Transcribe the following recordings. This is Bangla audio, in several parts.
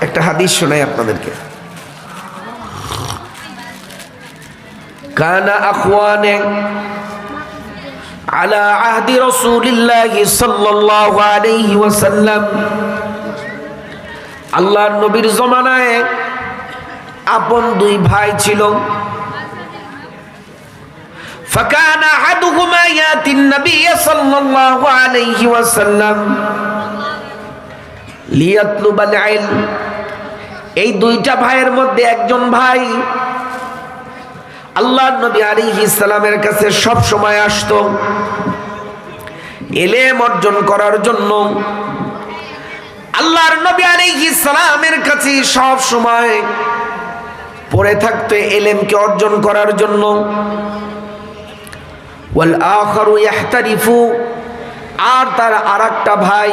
একটা হাদিস শোনাই আপনাদেরকে কানা আখওয়ানে على عهد رسول الله صلى الله عليه وسلم আল্লাহর নবীর জমানায় আপন দুই ভাই ছিল فكان احدهما ياتي النبي صلى الله عليه وسلم এই দুইটা ভাইয়ের মধ্যে একজন ভাই আল্লাহ নবী আলী ইসলামের কাছে সব সময় আসত, এলেম অর্জন করার জন্য। আল্লাহর নবী আলী ইসলামের কাছে সব সময় পড়ে থাকতো এলেমকে অর্জন করার জন্য। আর তার আরেকটা ভাই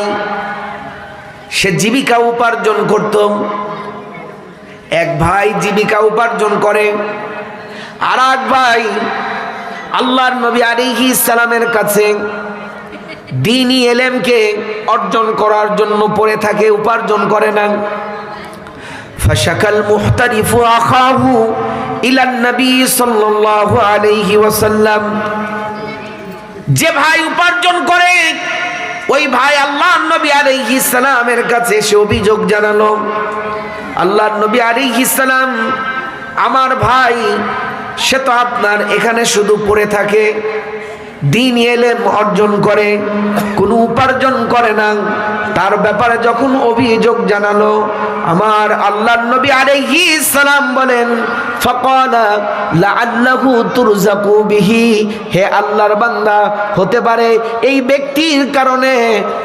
সে জীবিকা উপার্জন করত। এক ভাই জীবিকা উপার্জন করে। আর এক ভাই আল্লাহর নবী আলিহি ইসালামের কাছে দিনই এলেমকে অর্জন করার জন্য পড়ে থাকে, উপার্জন করে না। ফাশাকাল মুহতারিফু আখাহু ইলান নবী সাল্লাল্লাহু আলাইহি ওয়াসাল্লাম। যে ভাই উপার্জন করে ওই ভাই আল্লাহ নবী আলাইহিস সালামের কাছে এসে অভিযোগ জানালো আল্লাহ নবী আলাইহিস সালাম, আমার ভাই, সে তো আপনার এখানে শুধু পড়ে থাকে, দিন এলেম অর্জন করে, কোনো উপার্জন করে না। তার ব্যাপারে যখন অভিযোগ জানালো, আমার আল্লাহ নবী আলাইহিস সালাম বলেন ফাকালা লাআল্লাহু হে আল্লাহর বান্দা, হতে পারে এই ব্যক্তির কারণে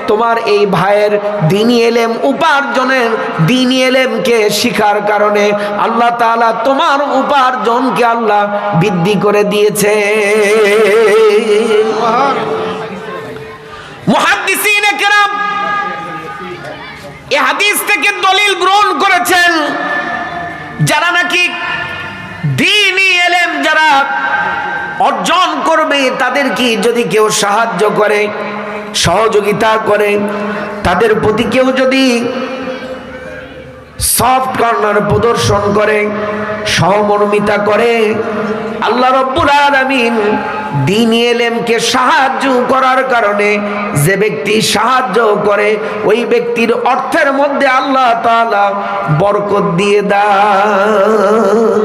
তোমার এই ভাইয়ের দিনী এলেম উপার্জনের দিনী এলেমকে শিখার কারণে আল্লাহ তাআলা তোমার উপার্জনকে আল্লাহ বৃদ্ধি করে দিয়েছে। এই হাদিস থেকে দলিল গ্রহণ করেছেন। যারা নাকি দিনই এলেম যারা অর্জন করবে তাদেরকে যদি কেউ সাহায্য করে, সহযোগিতা করে, তাদের প্রতি কেউ যদি সফট কর্নার প্রদর্শন করে, সহমর্মিতা করে, আল্লাহ রব্বুল আলামিন দিন এলেমকে সাহায্য করার কারণে যে ব্যক্তি সাহায্য করে, ওই ব্যক্তির অর্থের মধ্যে আল্লাহ তাআলা বরকত দিয়ে দেয়